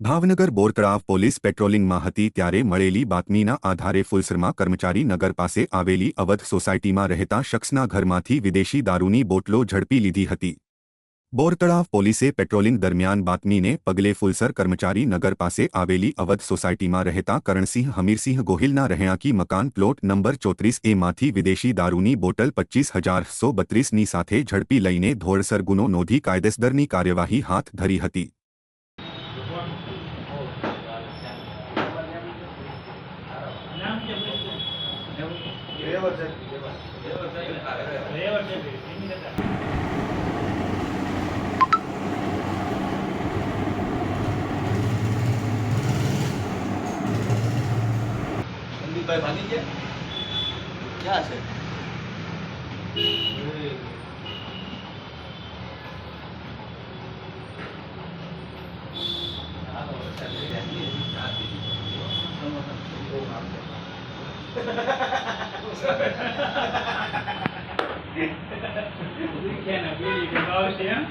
Bhavnagar Bortalav police પેટ્રોલિંગમાં હતી ત્યારે મળેલી બાતમીના આધારે ફુલસરમાં કર્મચારી નગર પાસે આવેલી અવધ સોસાયટીમાં રહેતા શખ્સના ઘરમાંથી વિદેશી દારૂની બોટલો ઝડપી લીધી હતી. બોરતળાવ પોલીસે પેટ્રોલિંગ દરમિયાન બાતમીને પગલે ફુલસર કર્મચારી નગર પાસે આવેલી અવધ સોસાયટીમાં રહેતા કરણસિંહ હમીરસિંહ ગોહિલના રહેણાંકી મકાન પ્લોટ નંબર ચોત્રીસ એમાંથી વિદેશી દારૂની બોટલ પચીસ હજાર સો બત્રીસની સાથે ઝડપી લઈને ધોળસર ગુનો નોંધી કાયદેસરની કાર્યવાહી હાથ ધરી હતી. સંદીપભાઈ ભાગી ગયા? ક્યાં છે? કેના પેલી કે ભાવ છે એમ